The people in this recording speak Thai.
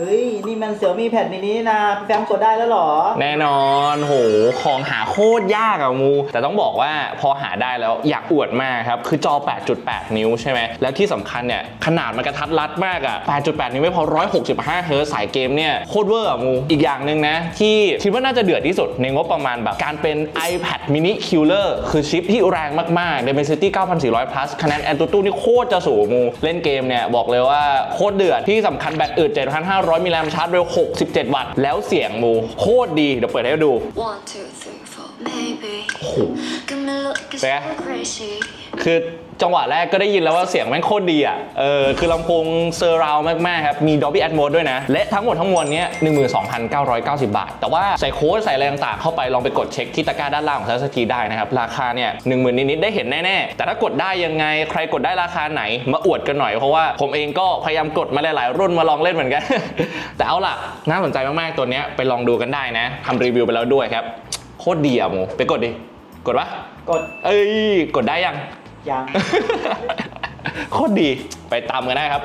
เฮ้ย นี่มันเสี่ยวมีแพดมินินะแฟมกดได้แล้วเหรอ แน่นอนโหของหาโคตรยากอะมู แต่ต้องบอกว่าพอหาได้แล้วอยากอวดมากครับ คือจอ 8.8 นิ้วใช่ไหม แล้วที่สำคัญเนี่ย ขนาดมันกระทัดรัดมากอะ8.8 นิ้วไม่พอ 165 เฮิร์ตสายเกมเนี่ยโคตรเวอร์อะมู อีกอย่างหนึ่งนะ ที่คิดว่าน่าจะเดือดที่สุด ในงบประมาณแบบการเป็น iPad mini killer คือชิปที่แรงมากๆ Dimensity 9400 plus คะแนน AnTuTu นี่โคตรจะสูงมู เล่นเกมเนี่ยบอกเลยว่าโคตรเดือดที่สำคัญแบตอึด7,500มิลลิแอมชาร์จเร็ว 67 วัตต์ แล้วเสียงมูโคตรดี เดี๋ยวเปิดให้ดู One, two, three, four, maybe. โอ้โห Got me looking Fair. so crazy. คือจังหวะแรกก็ได้ยินแล้วว่าเสียงแม่งโคตรดีอะ เออ คือลำโพงเซอร์ราวมาก ๆ ครับ มี Dolby Atmos ด้วยนะ และทั้งหมดทั้งมวลเนี้ย12,990 บาท แต่ว่าใส่โค้ดใส่อะไรต่างๆ เข้าไปลองไปกดเช็คที่ตะกร้าด้านล่างของทัศกีได้นะครับ ราคาเนี่ย10,000นิด ๆ ได้เห็นแน่ ๆ แต่ถ้ากดได้ยังไงใครกดได้ราคาไหน มาอวดกันหน่อย เพราะว่าผมเองก็พยายามกดมาหลาย ๆ รุ่นมาลองเล่นเหมือนกัน แต่เอาล่ะน่าสนใจมาก ๆ ตัวเนี้ยไปลองดูกันได้นะทำรีวิวไปแล้วด้วยครับโคตรดีอะโมไปกดดิกดปะกดเอ้ยกดได้ยัง ยัง โคตรดีไปตามกันได้ครับ